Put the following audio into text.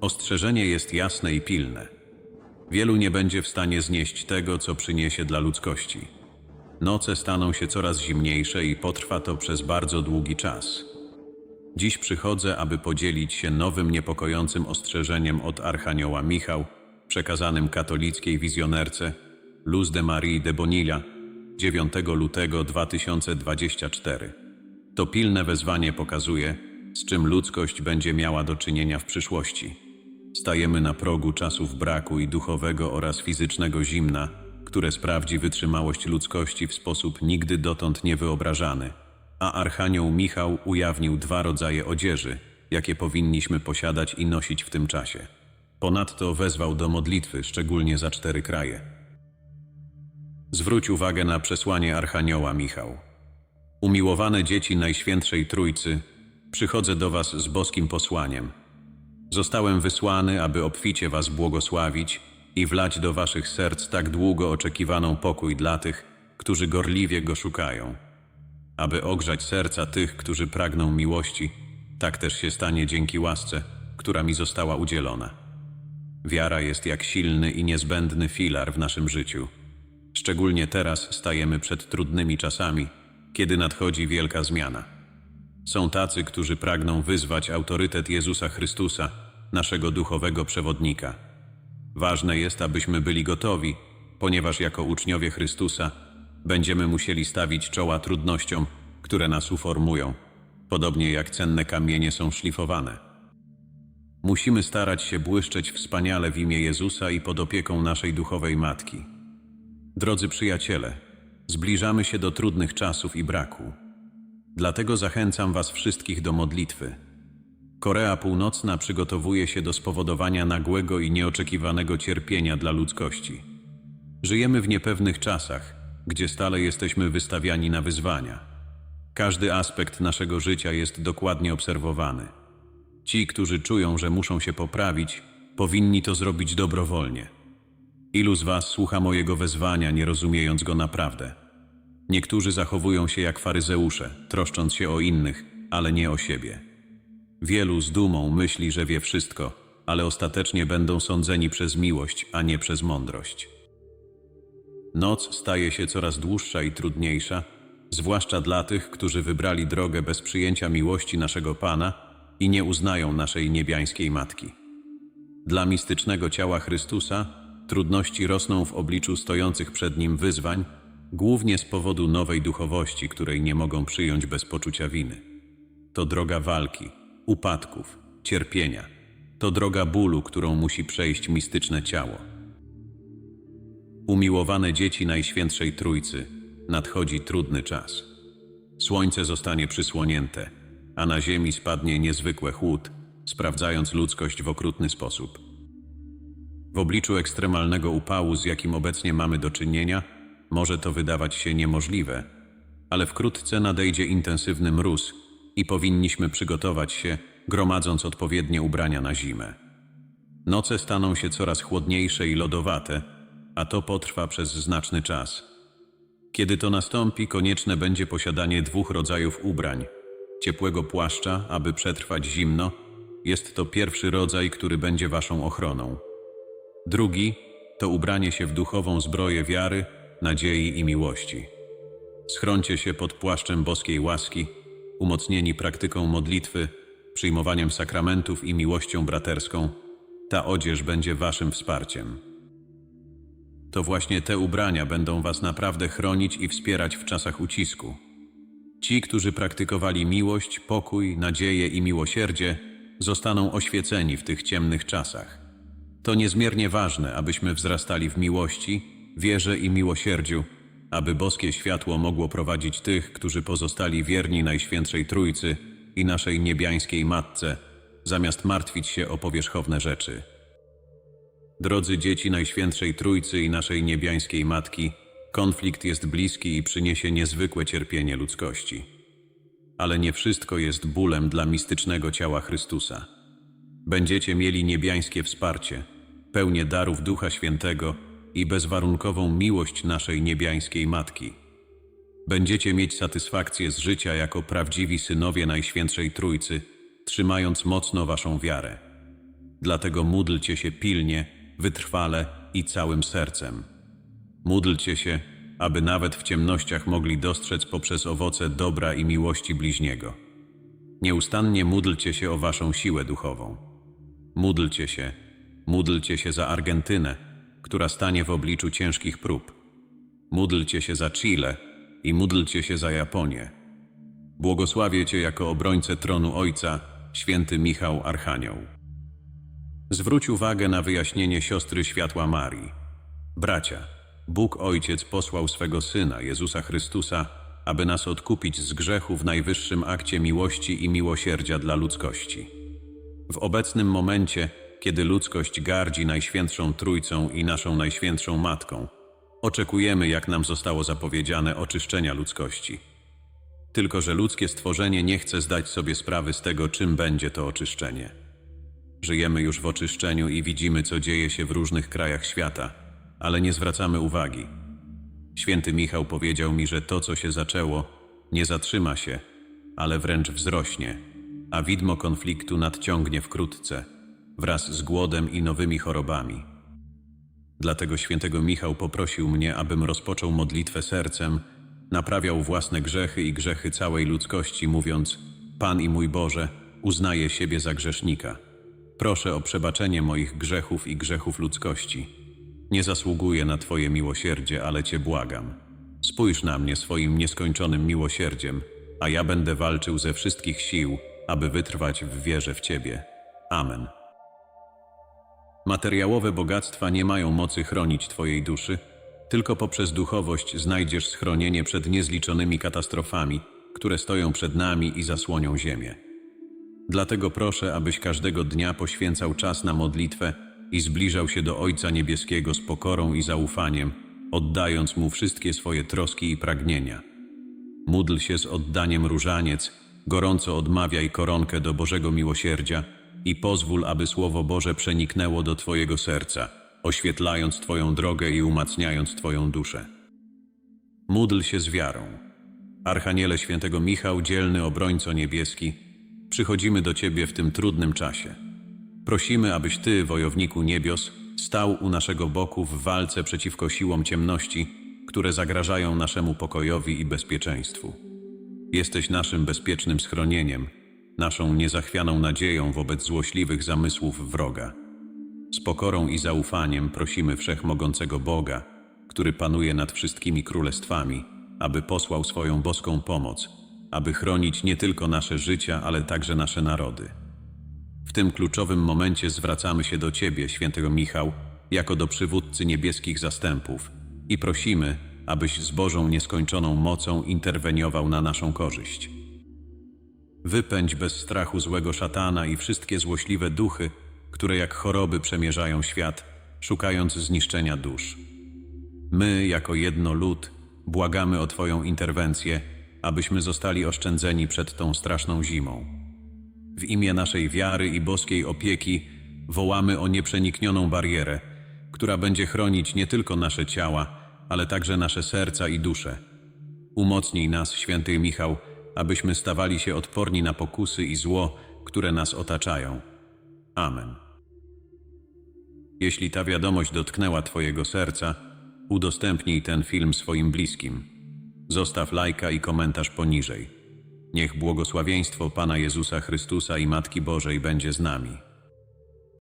Ostrzeżenie jest jasne i pilne. Wielu nie będzie w stanie znieść tego, co przyniesie dla ludzkości. Noce staną się coraz zimniejsze i potrwa to przez bardzo długi czas. Dziś przychodzę, aby podzielić się nowym niepokojącym ostrzeżeniem od Archanioła Michał, przekazanym katolickiej wizjonerce Luz de Marie de Bonilla 9 lutego 2024. To pilne wezwanie pokazuje, z czym ludzkość będzie miała do czynienia w przyszłości. Stajemy na progu czasów braku i duchowego oraz fizycznego zimna, które sprawdzi wytrzymałość ludzkości w sposób nigdy dotąd niewyobrażany. A Archanioł Michał ujawnił dwa rodzaje odzieży, jakie powinniśmy posiadać i nosić w tym czasie. Ponadto wezwał do modlitwy, szczególnie za cztery kraje. Zwróć uwagę na przesłanie Archanioła Michał. Umiłowane dzieci Najświętszej Trójcy, przychodzę do Was z boskim posłaniem. Zostałem wysłany, aby obficie Was błogosławić i wlać do Waszych serc tak długo oczekiwaną pokój dla tych, którzy gorliwie go szukają. Aby ogrzać serca tych, którzy pragną miłości, tak też się stanie dzięki łasce, która mi została udzielona. Wiara jest jak silny i niezbędny filar w naszym życiu. Szczególnie teraz stajemy przed trudnymi czasami, kiedy nadchodzi wielka zmiana. Są tacy, którzy pragną wyzwać autorytet Jezusa Chrystusa, naszego duchowego przewodnika. Ważne jest, abyśmy byli gotowi, ponieważ jako uczniowie Chrystusa będziemy musieli stawić czoła trudnościom, które nas uformują, podobnie jak cenne kamienie są szlifowane. Musimy starać się błyszczeć wspaniale w imię Jezusa i pod opieką naszej duchowej matki. Drodzy przyjaciele, zbliżamy się do trudnych czasów i braku. Dlatego zachęcam Was wszystkich do modlitwy. Korea Północna przygotowuje się do spowodowania nagłego i nieoczekiwanego cierpienia dla ludzkości. Żyjemy w niepewnych czasach, gdzie stale jesteśmy wystawiani na wyzwania. Każdy aspekt naszego życia jest dokładnie obserwowany. Ci, którzy czują, że muszą się poprawić, powinni to zrobić dobrowolnie. Ilu z Was słucha mojego wezwania, nie rozumiejąc go naprawdę? Niektórzy zachowują się jak faryzeusze, troszcząc się o innych, ale nie o siebie. Wielu z dumą myśli, że wie wszystko, ale ostatecznie będą sądzeni przez miłość, a nie przez mądrość. Noc staje się coraz dłuższa i trudniejsza, zwłaszcza dla tych, którzy wybrali drogę bez przyjęcia miłości naszego Pana i nie uznają naszej niebiańskiej Matki. Dla mistycznego ciała Chrystusa trudności rosną w obliczu stojących przed nim wyzwań, głównie z powodu nowej duchowości, której nie mogą przyjąć bez poczucia winy. To droga walki, upadków, cierpienia. To droga bólu, którą musi przejść mistyczne ciało. Umiłowane dzieci Najświętszej Trójcy, nadchodzi trudny czas. Słońce zostanie przysłonięte, a na ziemi spadnie niezwykły chłód, sprawdzając ludzkość w okrutny sposób. W obliczu ekstremalnego upału, z jakim obecnie mamy do czynienia, może to wydawać się niemożliwe, ale wkrótce nadejdzie intensywny mróz i powinniśmy przygotować się, gromadząc odpowiednie ubrania na zimę. Noce staną się coraz chłodniejsze i lodowate, a to potrwa przez znaczny czas. Kiedy to nastąpi, konieczne będzie posiadanie dwóch rodzajów ubrań: ciepłego płaszcza, aby przetrwać zimno. Jest to pierwszy rodzaj, który będzie waszą ochroną. Drugi to ubranie się w duchową zbroję wiary, nadziei i miłości. Schroncie się pod płaszczem boskiej łaski, umocnieni praktyką modlitwy, przyjmowaniem sakramentów i miłością braterską. Ta odzież będzie waszym wsparciem. To właśnie te ubrania będą was naprawdę chronić i wspierać w czasach ucisku. Ci, którzy praktykowali miłość, pokój, nadzieję i miłosierdzie, zostaną oświeceni w tych ciemnych czasach. To niezmiernie ważne, abyśmy wzrastali w miłości, wierze i miłosierdziu, aby boskie światło mogło prowadzić tych, którzy pozostali wierni Najświętszej Trójcy i naszej niebiańskiej Matce, zamiast martwić się o powierzchowne rzeczy. Drodzy dzieci Najświętszej Trójcy i naszej niebiańskiej Matki, konflikt jest bliski i przyniesie niezwykłe cierpienie ludzkości. Ale nie wszystko jest bólem dla mistycznego ciała Chrystusa. Będziecie mieli niebiańskie wsparcie, pełnię darów Ducha Świętego i bezwarunkową miłość naszej niebiańskiej Matki. Będziecie mieć satysfakcję z życia jako prawdziwi synowie Najświętszej Trójcy, trzymając mocno waszą wiarę. Dlatego módlcie się pilnie, wytrwale i całym sercem. Módlcie się, aby nawet w ciemnościach mogli dostrzec poprzez owoce dobra i miłości bliźniego. Nieustannie módlcie się o waszą siłę duchową. Módlcie się, módlcie się za Argentynę, która stanie w obliczu ciężkich prób. Módlcie się za Chile i módlcie się za Japonię. Błogosławię Cię jako obrońcę tronu Ojca, święty Michał Archanioł. Zwróć uwagę na wyjaśnienie siostry światła Marii. Bracia, Bóg Ojciec posłał swego Syna, Jezusa Chrystusa, aby nas odkupić z grzechu w najwyższym akcie miłości i miłosierdzia dla ludzkości. W obecnym momencie, kiedy ludzkość gardzi Najświętszą Trójcą i naszą Najświętszą Matką, oczekujemy, jak nam zostało zapowiedziane, oczyszczenia ludzkości. Tylko, że ludzkie stworzenie nie chce zdać sobie sprawy z tego, czym będzie to oczyszczenie. Żyjemy już w oczyszczeniu i widzimy, co dzieje się w różnych krajach świata, ale nie zwracamy uwagi. Święty Michał powiedział mi, że to, co się zaczęło, nie zatrzyma się, ale wręcz wzrośnie, a widmo konfliktu nadciągnie wkrótce, wraz z głodem i nowymi chorobami. Dlatego świętego Michał poprosił mnie, abym rozpoczął modlitwę sercem, naprawiał własne grzechy i grzechy całej ludzkości, mówiąc: Pan i mój Boże, uznaję siebie za grzesznika. Proszę o przebaczenie moich grzechów i grzechów ludzkości. Nie zasługuję na Twoje miłosierdzie, ale Cię błagam. Spójrz na mnie swoim nieskończonym miłosierdziem, a ja będę walczył ze wszystkich sił, aby wytrwać w wierze w Ciebie. Amen. Materiałowe bogactwa nie mają mocy chronić Twojej duszy, tylko poprzez duchowość znajdziesz schronienie przed niezliczonymi katastrofami, które stoją przed nami i zasłonią ziemię. Dlatego proszę, abyś każdego dnia poświęcał czas na modlitwę i zbliżał się do Ojca Niebieskiego z pokorą i zaufaniem, oddając Mu wszystkie swoje troski i pragnienia. Módl się z oddaniem różaniec, gorąco odmawiaj koronkę do Bożego Miłosierdzia i pozwól, aby Słowo Boże przeniknęło do Twojego serca, oświetlając Twoją drogę i umacniając Twoją duszę. Módl się z wiarą. Archaniele świętego Michał, dzielny obrońco niebieski, przychodzimy do Ciebie w tym trudnym czasie. Prosimy, abyś Ty, wojowniku niebios, stał u naszego boku w walce przeciwko siłom ciemności, które zagrażają naszemu pokojowi i bezpieczeństwu. Jesteś naszym bezpiecznym schronieniem, naszą niezachwianą nadzieją wobec złośliwych zamysłów wroga. Z pokorą i zaufaniem prosimy Wszechmogącego Boga, który panuje nad wszystkimi królestwami, aby posłał swoją boską pomoc, aby chronić nie tylko nasze życia, ale także nasze narody. W tym kluczowym momencie zwracamy się do Ciebie, świętego Michał, jako do przywódcy niebieskich zastępów i prosimy, abyś z Bożą nieskończoną mocą interweniował na naszą korzyść. Wypędź bez strachu złego szatana i wszystkie złośliwe duchy, które jak choroby przemierzają świat, szukając zniszczenia dusz. My, jako jedno lud, błagamy o Twoją interwencję, abyśmy zostali oszczędzeni przed tą straszną zimą. W imię naszej wiary i boskiej opieki wołamy o nieprzeniknioną barierę, która będzie chronić nie tylko nasze ciała, ale także nasze serca i dusze. Umocnij nas, święty Michał, abyśmy stawali się odporni na pokusy i zło, które nas otaczają. Amen. Jeśli ta wiadomość dotknęła Twojego serca, udostępnij ten film swoim bliskim. Zostaw lajka i komentarz poniżej. Niech błogosławieństwo Pana Jezusa Chrystusa i Matki Bożej będzie z nami.